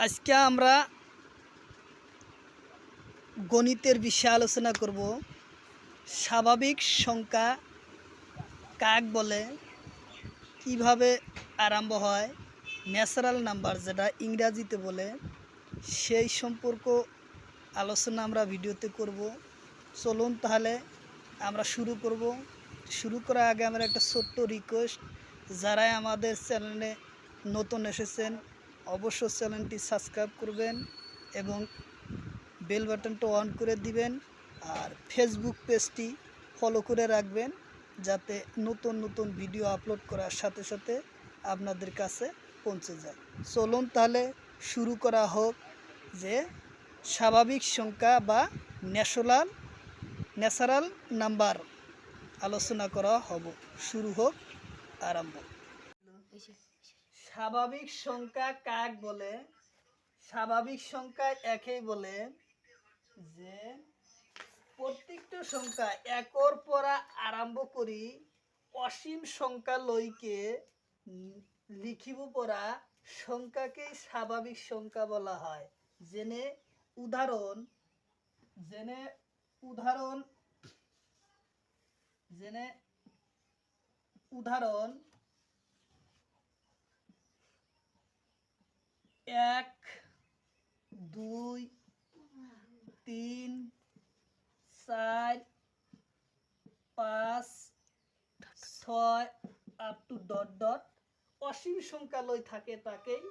আজকে আমরা গণিতের বিষয়ে আলোচনা করব। স্বাভাবিক সংখ্যা কাক বলে, কীভাবে আরম্ভ হয় ন্যাচারাল নাম্বার যেটা ইংরাজিতে বলে, সেই সম্পর্ক আলোচনা আমরা ভিডিওতে করব। চলুন তাহলে আমরা শুরু করব। শুরু করার আগে আমরা একটা ছোট্ট রিকোয়েস্ট যারাই আমাদের চ্যানেলে নতুন এসেছেন অবশ্য চ্যানেলটি সাবস্ক্রাইব করবেন এবং বেল বাটনটা অন করে দিবেন আর ফেসবুক পেজটি ফলো করে রাখবেন যাতে নতুন নতুন ভিডিও আপলোড করার সাথে সাথে আপনাদের কাছে পৌঁছে যায়। চলুন তাহলে শুরু করা হোক যে স্বাভাবিক সংখ্যা বা ন্যাশনাল, ন্যাচারাল নাম্বার আলোচনা করা হব। শুরু হোক, আরম্ভ। স্বাভাবিক সংখ্যা কাক বলে? স্বাভাবিক সংখ্যা একেই বলে যে প্রত্যেকটা সংখ্যা একর পরা আরম্ভ করি, অসীম সংখ্যা লইকে লিখিব পরা সংখ্যাকেই স্বাভাবিক সংখ্যা বলা হয়। যেনে উদাহরণ যেনে উদাহরণ যেনে উদাহরণ এক, দুই, তিন, চার, পাঁচ, ছয় আপ টু ডট ডট অসীম সংখ্যা লই থাকে তাকেই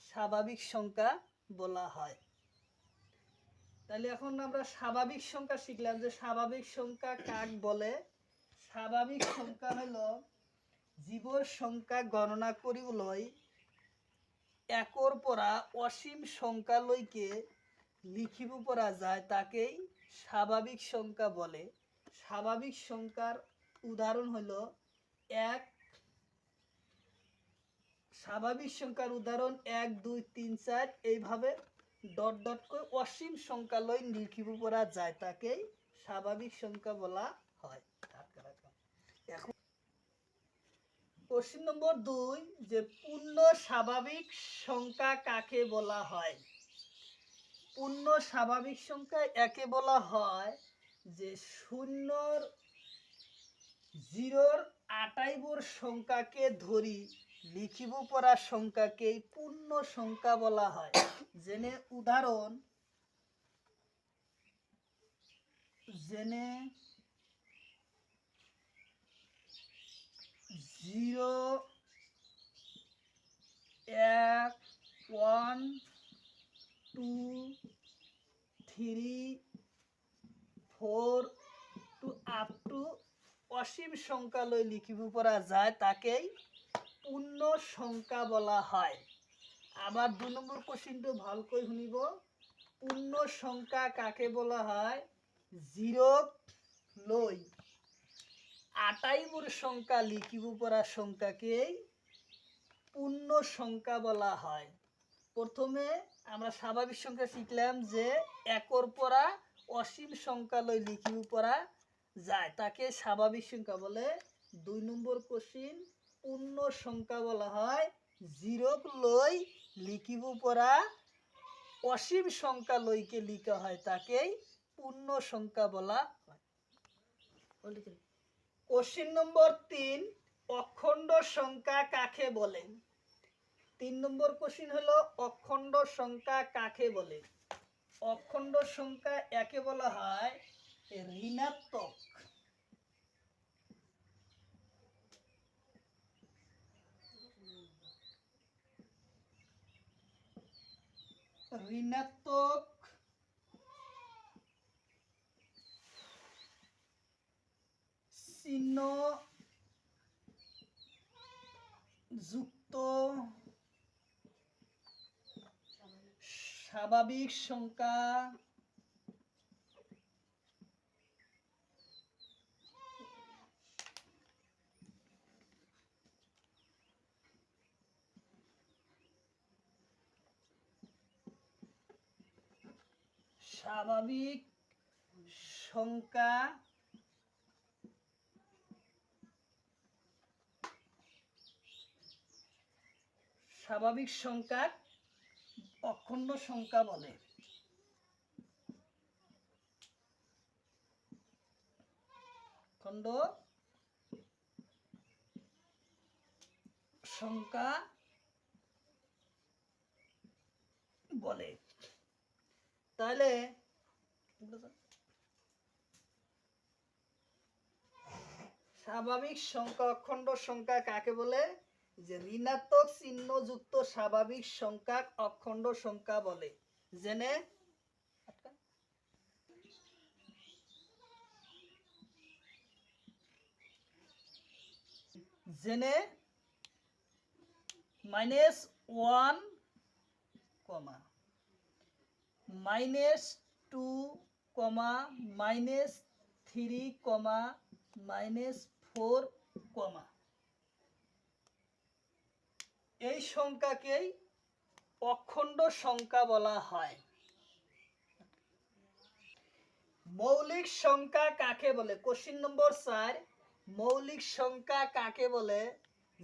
স্বাভাবিক সংখ্যা বলা হয়। তাহলে এখন আমরা স্বাভাবিক সংখ্যা শিখলাম যে স্বাভাবিক সংখ্যা কাক বলে? স্বাভাবিক সংখ্যা হলো জীবর সংখ্যা গণনা করিবলৈ একর পরা অসীম সংখ্যা লইকে লিখিব পরা যায়, তাকেই স্বাভাবিক সংখ্যা বলে। স্বাভাবিক সংখ্যার উদাহরণ হলো এক, স্বাভাবিক সংখ্যার উদাহরণ এক, দুই, তিন, চার, এইভাবে ডট ডট করে অসীম সংখ্যা লই লিখিব পরা যায়, তাকেই স্বাভাবিক সংখ্যা বলা হয় এখন কোশ্চেন নম্বর দুই, যে পূর্ণ স্বাভাবিক সংখ্যা কাকে বলা হয়? পূর্ণ স্বাভাবিক সংখ্যা একে বলা হয় যে শূন্যর জিরোর আটাইবর সংখ্যাকে ধরি লিখিব পড়া সংখ্যাকেই পূর্ণ সংখ্যা বলা হয়। যেনে উদাহরণ যেনে জিরো এক, one, two, three, four, two, up to অসীম সংখ্যা লৈ লিখিব পৰা যায়, তাকেই পূৰ্ণ সংখ্যা বলা হয়। আবার দু নম্বর কোশ্চিনটো ভালকৈ শুনিব। পূর্ণ সংখ্যা কাকে বলা হয়? জিরোক লৈ। আটাইবোৰ সংখ্যা লিখিব পৰা সংখ্যাকেই পূর্ণ সংখ্যা বলা হয়। প্রথমে আমরা স্বাভাবিক সংখ্যা শিখলাম যে একর পরা অসীম সংখ্যা লই লিখিব পরা যায়। তাকে স্বাভাবিক সংখ্যা বলে দুই নম্বর কোশ্চিন পূর্ণ সংখ্যা বলা হয়। জিরোক লই লিখিব পরা অসীম সংখ্যা লইকে লিখা হয়। তাকেই পূর্ণ সংখ্যা বলা হয়। কোশ্চিন নম্বর তিন, অখণ্ড সংখ্যা কাকে বলে? তিন নম্বর কোশ্চিন হলো, অখণ্ড সংখ্যা কাকে বলে? অখণ্ড সংখ্যা একে বলা হয় ঋণাত্মক। ঋণাত্মক যুক্ত স্বাভাবিক সংখ্যা স্বাভাবিক সংখ্যা স্বাভাবিক সংখ্যা অখণ্ড সংখ্যা বলে। খণ্ড সংখ্যা বলে। তাহলে স্বাভাবিক সংখ্যা অখণ্ড সংখ্যা কাকে বলে? যে ঋণাত্মক চিহ্নযুক্ত স্বাভাবিক সংখ্যা অখণ্ড সংখ্যা বলে। যেনে যেনে minus one comma, minus two comma, minus three comma, minus four comma. এই সংখ্যাকেই অখণ্ড সংখ্যা বলা হয়। মৌলিক সংখ্যা কাকে বলে? কোশ্চিন নম্বর চার, মৌলিক সংখ্যা কাকে বলে?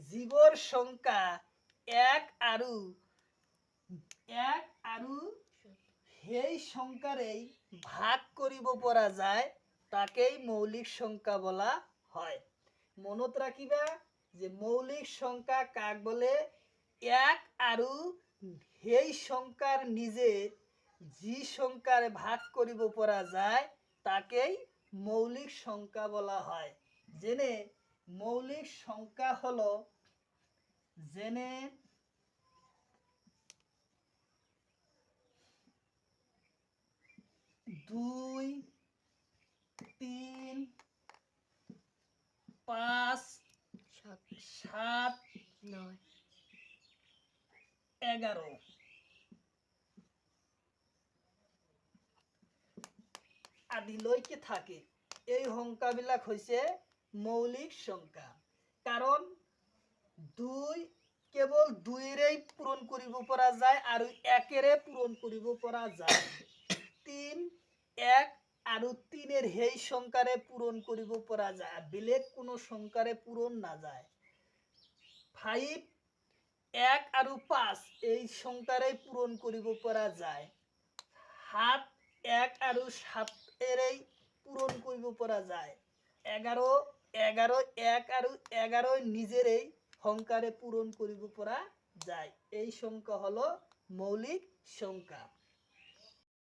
জীৱৰ সংখ্যা এক আৰু এক আৰু সেই সংখ্যাৰেই ভাগ কৰিব পৰা যায়, তাকেই মৌলিক সংখ্যা বলা হয়। মনত ৰাখিবা যে মৌলিক সংখ্যা কাক বলে? এক আৰু সেই সংখ্যাৰ নিজে যি সংখ্যাৰ ভাগ কৰিব পৰা যায় তাকেই মৌলিক সংখ্যা বলা হয়। যেনে মৌলিক সংখ্যা হলো যেনে দুই তিন পাঁচ সাত এগারো আদিলৈকে থাকে? এই সংখ্যাবিলাক হৈছে মৌলিক সংখ্যা। কাৰণ দুই, কেৱল দুইৰেই পূৰণ কৰিব পৰা যায় আৰু একেৰে পূৰণ কৰিব পৰা যায়। তিন, এক আৰু তিনের সেই সংখ্যাৰে পূৰণ কৰিব পৰা যায়। বেলেগ কোনো সংখ্যাৰে পূৰণ নাযায়। ফাইভ এক আর পাঁচ এই সংখ্যারাই পূরণ করিব পৰা যায়। সাত, এক আৰু সাতেৰেই পূরণ করিব পৰা যায়। এগারো এগারো, এক আৰু এগারো নিজেরই সংখ্যারে পূরণ করিব পৰা যায়। এই সংখ্যা হলো মৌলিক সংখ্যা।